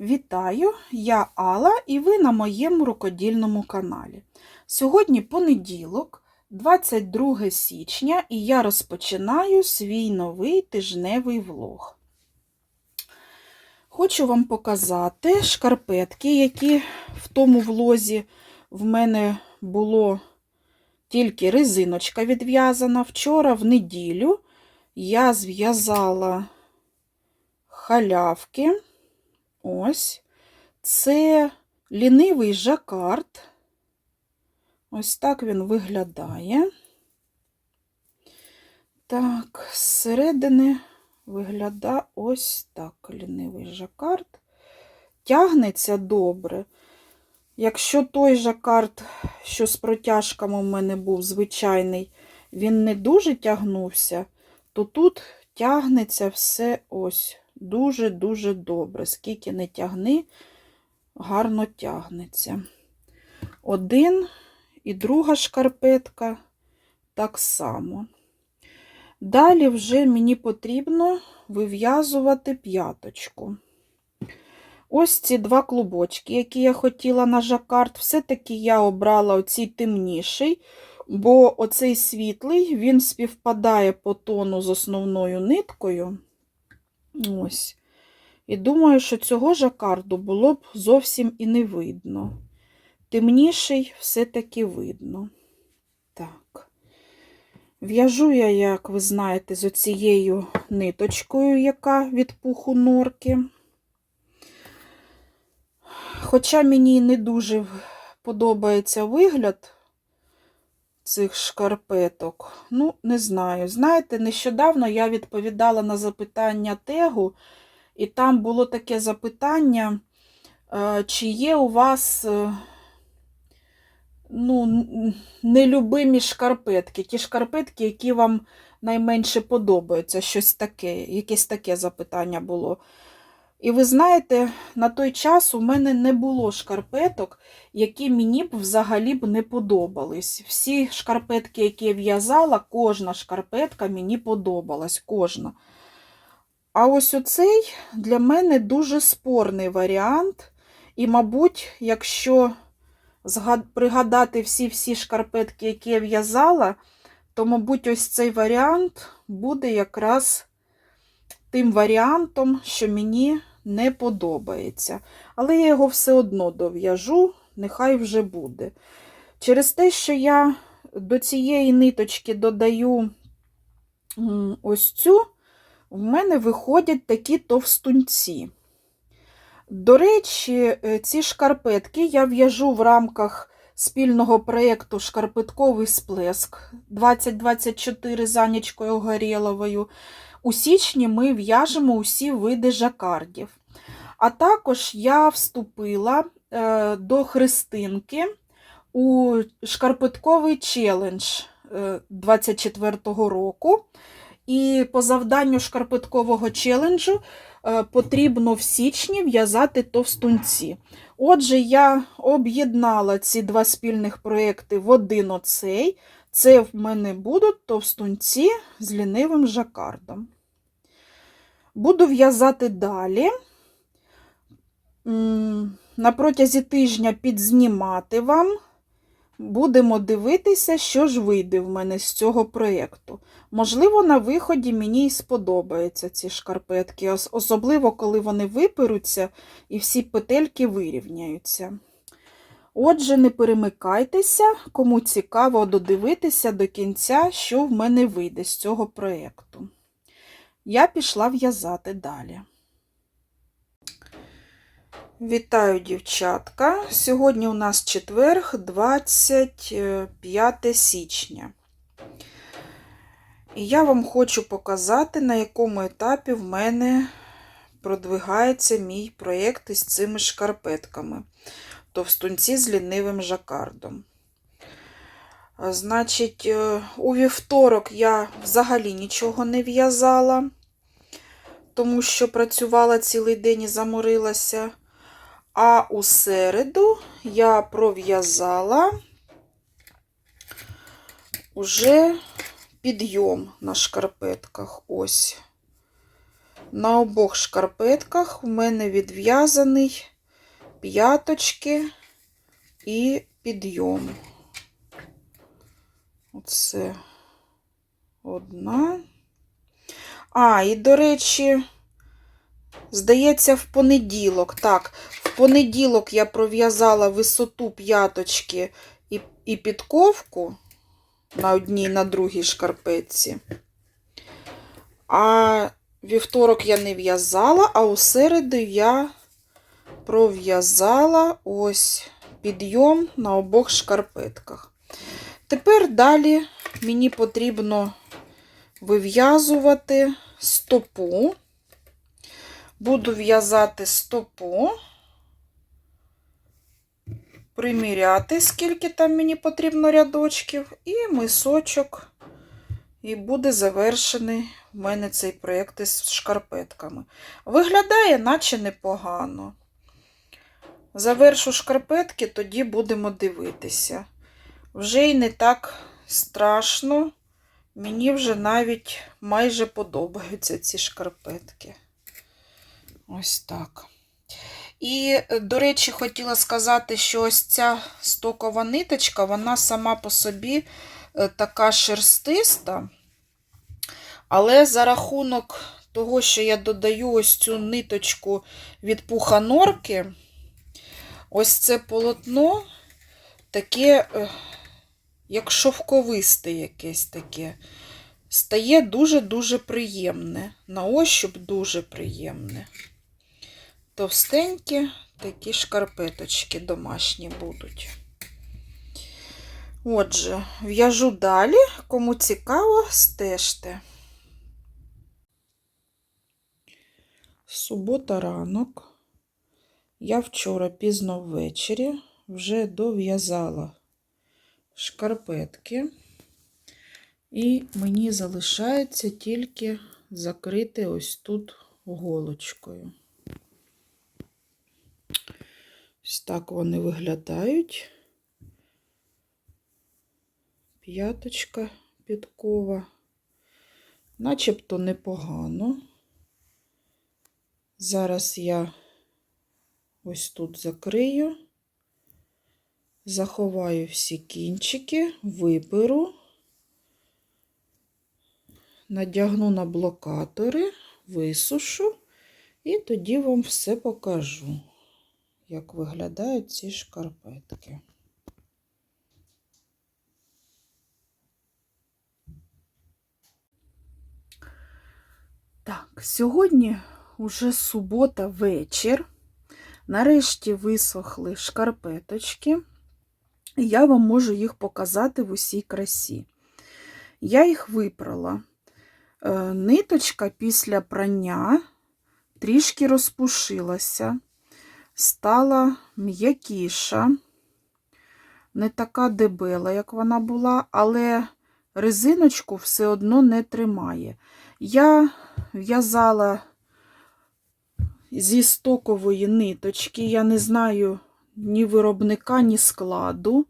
Вітаю! Я Алла і ви на моєму рукодільному каналі. Сьогодні понеділок, 22 січня, і я розпочинаю свій новий тижневий влог. Хочу вам показати шкарпетки, які в тому влозі в мене було тільки резиночка відв'язана. Вчора в неділю я зв'язала халявки. Ось. Це лінивий жакард. Ось так він виглядає. Так, зсередини виглядає ось так лінивий жакард. Тягнеться добре. Якщо той жакард, що з протяжками у мене був звичайний, він не дуже тягнувся, то тут тягнеться все ось дуже-дуже добре. Скільки не тягни, гарно тягнеться. Один і друга шкарпетка так само. Далі вже мені потрібно вив'язувати п'яточку. Ось ці два клубочки, які я хотіла на жакард, все-таки я обрала оцей темніший, бо оцей світлий, він співпадає по тону з основною ниткою. Ось. І думаю, що цього жакарду було б зовсім і не видно. Темніший все-таки видно. Так. В'яжу я, як ви знаєте, з оцією ниточкою, яка від пуху норки. Хоча мені не дуже подобається вигляд цих шкарпеток, ну, не знаю. Знаєте, нещодавно я відповідала на запитання тегу, і там було таке запитання, е, чи є у вас е, ну, нелюбимі шкарпетки, ті шкарпетки, які вам найменше подобаються, щось таке, якесь таке запитання було. І ви знаєте, на той час у мене не було шкарпеток, які мені б взагалі б не подобались. Всі шкарпетки, які я в'язала, кожна шкарпетка мені подобалась. кожна. А ось оцей для мене дуже спорний варіант. І, мабуть, якщо пригадати всі-всі шкарпетки, які я в'язала, то, мабуть, ось цей варіант буде якраз тим варіантом, що мені не подобається. Але я його все одно дов'яжу, нехай вже буде. Через те, що я до цієї ниточки додаю ось цю, в мене виходять такі товстунці. До речі, е, ці шкарпетки я в'яжу в рамках спільного проєкту Шкарпетковий сплеск 2024 з Анічкою Горєловою. У січні ми в'яжемо усі види жакардів. А також я вступила е, до Христинки у шкарпетковий челендж 24-го року. І по завданню шкарпеткового челенджу е, потрібно в січні в'язати товстунці. Отже, я об'єднала ці два спільних проєкти в один оцей. Це в мене будуть товстунці з лінивим жакардом. Буду в'язати далі. На протязі тижня підзнімати вам. Будемо дивитися, що ж вийде в мене з цього проєкту. Можливо, на виході мені і сподобаються ці шкарпетки, особливо, коли вони виперуться і всі петельки вирівняються. Отже, не перемикайтеся, кому цікаво додивитися до кінця, що в мене вийде з цього проєкту. Я пішла в'язати далі. Вітаю, дівчатка! Сьогодні у нас четверг, 25 січня. І я вам хочу показати, на якому етапі в мене продвигається мій проєкт із цими шкарпетками. Товстунці з лінивим жакардом. Значить, е, у вівторок я взагалі нічого не в'язала, тому що працювала цілий день і заморилася. А у середу я пров'язала уже підйом на шкарпетках. Ось. на обох шкарпетках в мене відв'язаний п'яточки і підйом. Оце одна. А, і, до речі, здається, в понеділок. Так, в понеділок я пров'язала висоту п'яточки і, і підковку на одній на другій шкарпетці. А вівторок я не в'язала, а у середу я пров'язала ось підйом на обох шкарпетках. Тепер далі мені потрібно вив'язувати стопу. Буду в'язати стопу, приміряти, скільки там мені потрібно рядочків, і мисочок, і буде завершений в мене цей проєкт із шкарпетками. Виглядає, наче непогано. Завершу шкарпетки, тоді будемо дивитися. Вже й не так страшно. Мені вже навіть майже подобаються ці шкарпетки. Ось так. І, до речі, хотіла сказати, що ось ця стокова ниточка, вона сама по собі е, така шерстиста. Але за рахунок того, що я додаю ось цю ниточку від пуха норки, ось це полотно таке, е, як шовковисте якесь таке, стає дуже-дуже приємне. На ощуп дуже приємне. Товстенькі такі шкарпеточки домашні будуть. Отже, в'яжу далі, кому цікаво, стежте. Субота ранок. Я вчора пізно ввечері вже дов'язала шкарпетки, і мені залишається тільки закрити ось тут голочкою. Ось так вони виглядають. П'яточка підкова, начебто непогано. Зараз я ось тут закрию, заховаю всі кінчики, виберу, надягну на блокатори, висушу, і тоді вам все покажу, як виглядають ці шкарпетки. Так, сьогодні уже субота вечір. Нарешті висохли шкарпеточки, і я вам можу їх показати в усій красі. Я їх випрала. Е, Ниточка після прання трішки розпушилася, стала м'якіша, не така дебела, як вона була, але резиночку все одно не тримає. Я в'язала зі стокової ниточки. Я не знаю ні виробника, ні складу.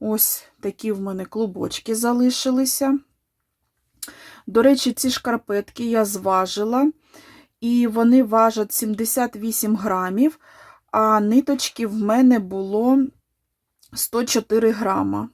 Ось такі в мене клубочки залишилися. До речі, ці шкарпетки я зважила, і вони важать 78 грамів, а ниточки в мене було 104 грама.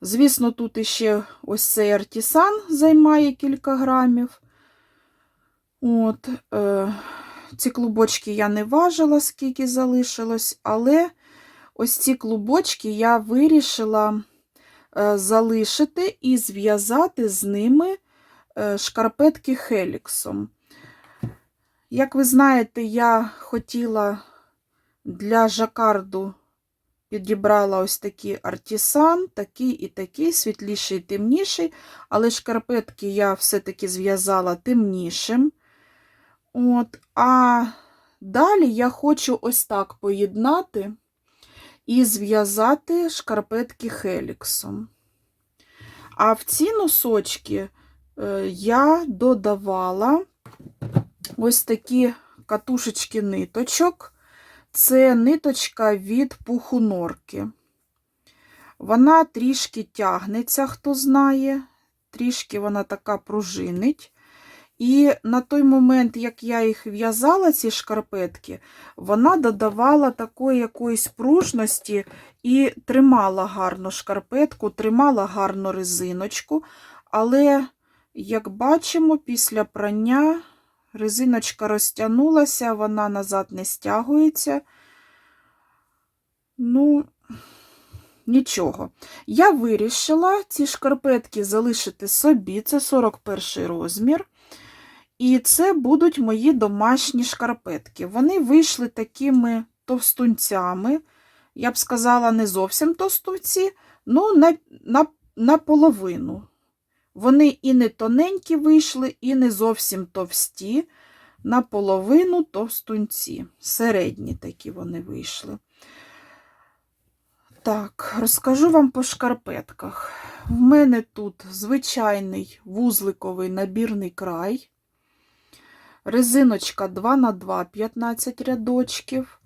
Звісно, тут іще ось цей артісан займає кілька грамів. От, е, ці клубочки я не важила, скільки залишилось, але ось ці клубочки я вирішила е, залишити і зв'язати з ними е, шкарпетки хеліксом. Як ви знаєте, я хотіла для жакарду підібрала ось такий артісан, такий і такий, світліший і темніший, але шкарпетки я все-таки зв'язала темнішим. От, А далі я хочу ось так поєднати і зв'язати шкарпетки хеліксом. А в ці носочки е, я додавала ось такі катушечки ниточок. Це ниточка від пуху норки. Вона трішки тягнеться, хто знає, трішки вона така пружинить. І на той момент, як я їх в'язала, ці шкарпетки, вона додавала такої якоїсь пружності і тримала гарно шкарпетку, тримала гарно резиночку. Але, як бачимо, після прання резиночка розтягнулася, вона назад не стягується. Ну, нічого. Я вирішила ці шкарпетки залишити собі, це 41 розмір. І це будуть мої домашні шкарпетки. Вони вийшли такими товстунцями. Я б сказала, не зовсім товстунці, ну, на, на, наполовину. Вони і не тоненькі вийшли, і не зовсім товсті, наполовину товстунці. Середні такі вони вийшли. Так, розкажу вам по шкарпетках. В мене тут звичайний вузликовий набірний край. Резиночка 2х2, 15 рядочків.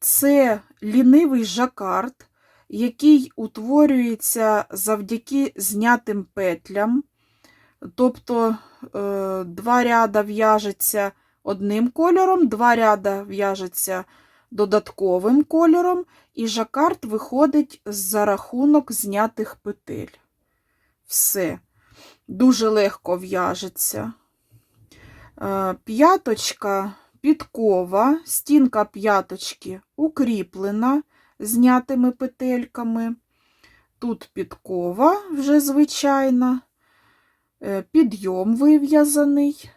Це лінивий жакард, який утворюється завдяки знятим петлям. Тобто е, два ряда в'яжеться одним кольором, два ряда в'яжеться додатковим кольором, і жакард виходить за рахунок знятих петель. Все. Дуже легко в'яжеться. Е, П'яточка підкова, стінка п'яточки укріплена знятими петельками. Тут підкова вже звичайна, е, підйом вив'язаний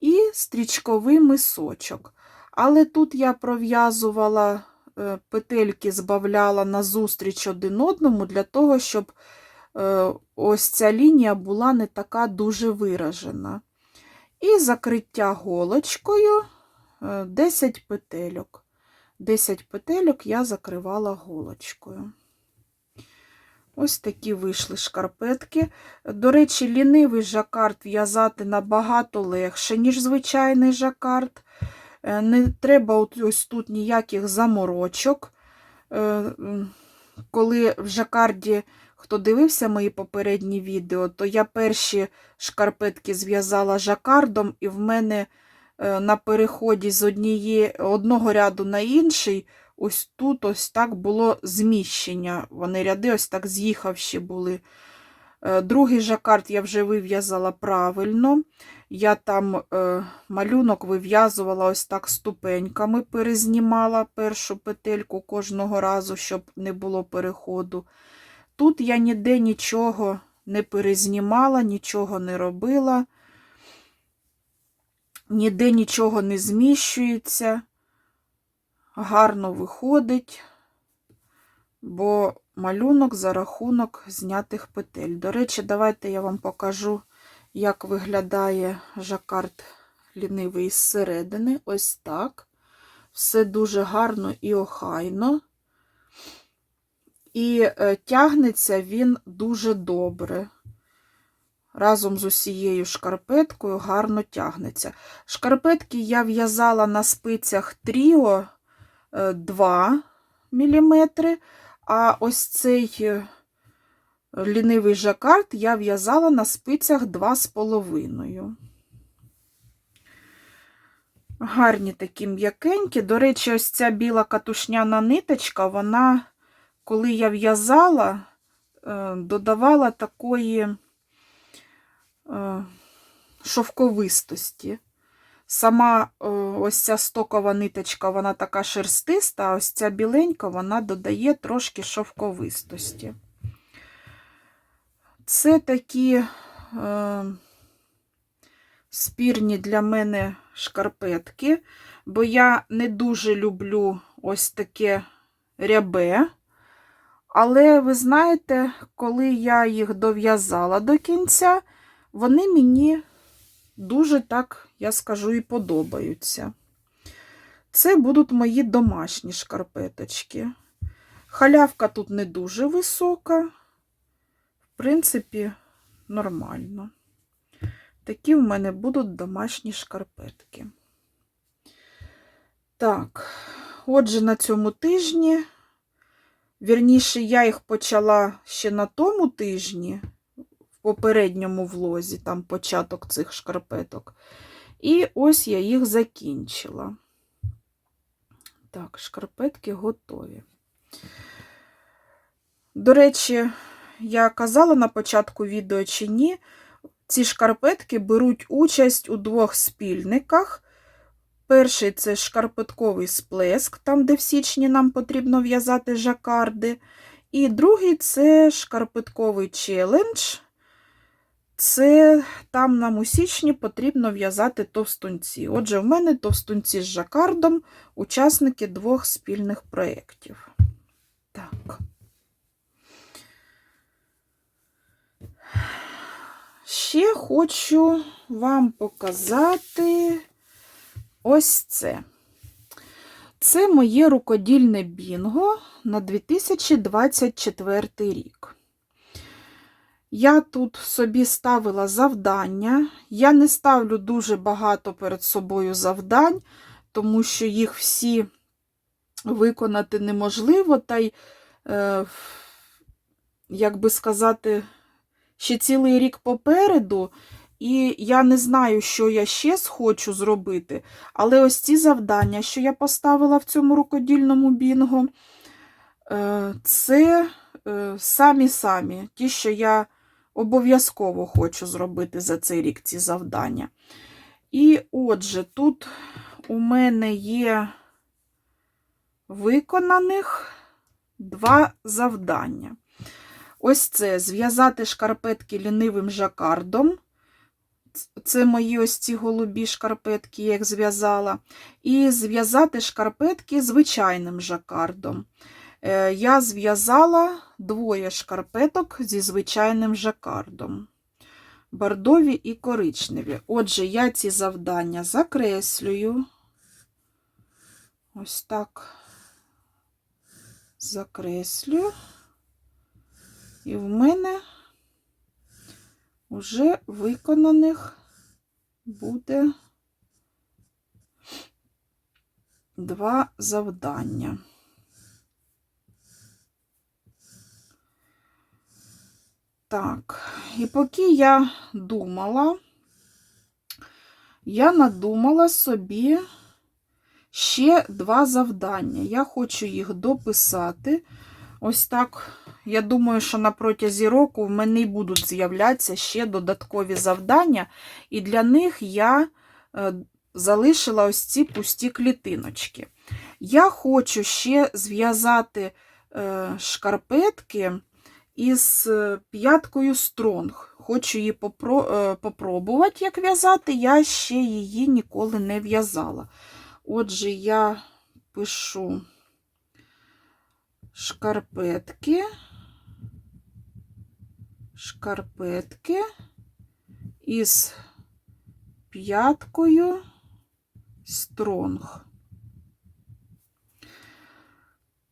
і стрічковий мисочок. Але тут я пров'язувала е, петельки, збавляла назустріч один одному, для того, щоб ось ця лінія була не така дуже виражена. І закриття голочкою 10 петельок. 10 петельок я закривала голочкою. Ось такі вийшли шкарпетки. До речі, лінивий жакард в'язати набагато легше, ніж звичайний жакард. Е, Не треба ось тут ніяких заморочок. Е, Коли в жакарді, хто дивився мої попередні відео, то я перші шкарпетки зв'язала жакардом, і в мене е, на переході з однієї, одного ряду на інший, ось тут ось так було зміщення. Вони ряди ось так з'їхавші були. Е, Другий жакард я вже вив'язала правильно. Я там е, малюнок вив'язувала ось так ступеньками, перезнімала першу петельку кожного разу, щоб не було переходу. Тут я ніде нічого не перезнімала, нічого не робила, ніде нічого не зміщується, гарно виходить, бо малюнок за рахунок знятих петель. До речі, давайте я вам покажу, як виглядає жакард лінивий зсередини. Ось так. Все дуже гарно і охайно. І е, тягнеться він дуже добре. Разом з усією шкарпеткою гарно тягнеться. Шкарпетки я в'язала на спицях Тріо 2 мм, а ось цей е, лінивий жакард я в'язала на спицях 2,5. Гарні такі м'якенькі. До речі, ось ця біла катушняна ниточка, вона, коли я в'язала, е, додавала такої е, шовковистості. Сама е, ось ця стокова ниточка, вона така шерстиста, а ось ця біленька, вона додає трошки шовковистості. Це такі е, спірні для мене шкарпетки, бо я не дуже люблю ось таке рябе. Але ви знаєте, коли я їх дов'язала до кінця, вони мені дуже так, я скажу, і подобаються. Це будуть мої домашні шкарпеточки. Халявка тут не дуже висока, в принципі, нормально. Такі в мене будуть домашні шкарпетки. Так, отже, на цьому тижні, вірніше, я їх почала ще на тому тижні, в попередньому влозі, там початок цих шкарпеток. І ось я їх закінчила. Так, шкарпетки готові. До речі, я казала на початку відео чи ні, ці шкарпетки беруть участь у двох спільниках. Перший це шкарпетковий сплеск, там, де в січні нам потрібно в'язати жакарди. І другий це шкарпетковий челендж. Це там нам у січні потрібно в'язати товстунці. Отже, в мене товстунці з жакардом, учасники двох спільних проєктів. Так. Ще хочу вам показати ось це. Це моє рукодільне бінго на 2024 рік. Я тут собі ставила завдання. Я не ставлю дуже багато перед собою завдань, тому що їх всі виконати неможливо, та й, е, як би сказати, ще цілий рік попереду, і я не знаю, що я ще хочу зробити. Але ось ці завдання, що я поставила в цьому рукодільному бінго, е, це самі-самі ті, що я обов'язково хочу зробити за цей рік ці завдання. І отже, тут у мене є виконаних два завдання. Ось це зв'язати шкарпетки лінивим жакардом. Це мої ось ці голубі шкарпетки, я їх зв'язала. І зв'язати шкарпетки звичайним жакардом. Е, Я зв'язала двоє шкарпеток зі звичайним жакардом. Бордові і коричневі. Отже, я ці завдання закреслюю. Ось так закреслю. І в мене вже виконаних буде два завдання. Так, і поки я думала, я надумала собі ще два завдання. Я хочу їх дописати. Ось так. Я думаю, що на протязі року в мене будуть з'являтися ще додаткові завдання, і для них я е, залишила ось ці пусті клітиночки. Я хочу ще зв'язати е, шкарпетки із е, п'яткою стронг. Хочу її попробувати, як в'язати, я ще її ніколи не в'язала. Отже, я пишу шкарпетки, шкарпетки із п'яткою стронг.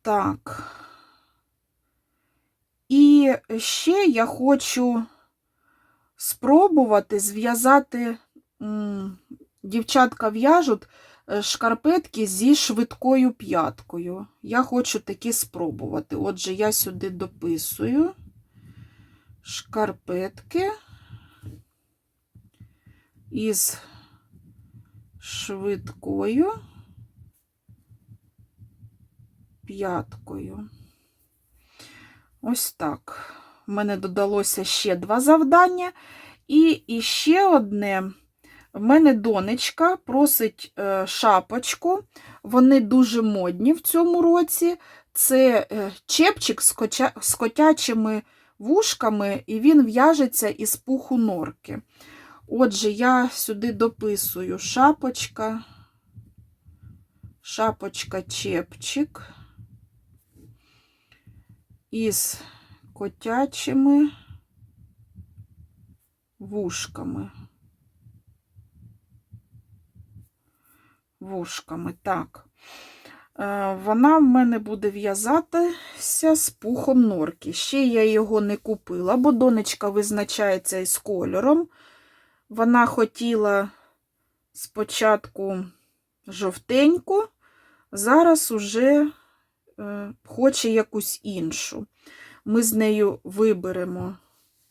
Так. І ще я хочу спробувати зв'язати, дівчатка в'яжуть Е, шкарпетки зі швидкою п'яткою. Я хочу такі спробувати. Отже, я сюди дописую шкарпетки із швидкою п'яткою. Ось так. У мене додалося ще два завдання. І ще одне. В мене донечка просить е, шапочку, вони дуже модні в цьому році. Це е, чепчик з котячими вушками, і він в'яжеться із пуху норки. Отже, я сюди дописую шапочка, шапочка чепчик із котячими вушками. вушками. Так. Е, вона в мене буде в'язатися з пухом норки. Ще я його не купила, бо донечка визначається із кольором. Вона хотіла спочатку жовтеньку, зараз уже е, хоче якусь іншу. Ми з нею виберемо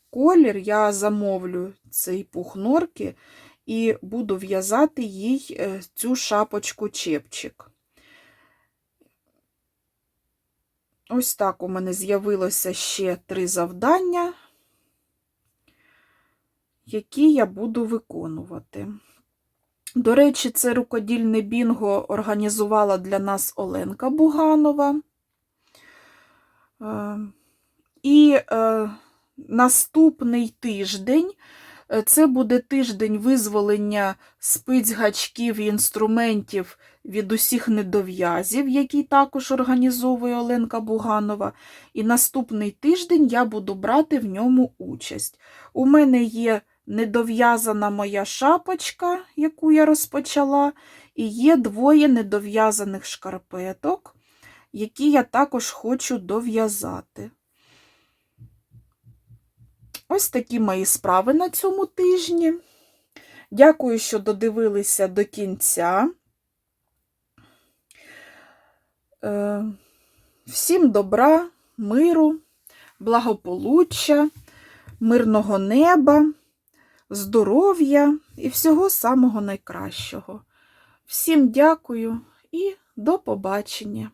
колір, я замовлю цей пух норки і буду в'язати їй е, цю шапочку чепчик. Ось так у мене з'явилося ще три завдання, які я буду виконувати. До речі, це рукодільне бінго організувала для нас Оленка Буганова. Е, І е, наступний тиждень це буде тиждень визволення спиць, гачків і інструментів від усіх недов'язів, який також організовує Оленка Буганова. І наступний тиждень я буду брати в ньому участь. У мене є недов'язана моя шапочка, яку я розпочала, і є двоє недов'язаних шкарпеток, які я також хочу дов'язати. Ось такі мої справи на цьому тижні. Дякую, що додивилися до кінця. Е, Всім добра, миру, благополуччя, мирного неба, здоров'я і всього самого найкращого. Всім дякую і до побачення!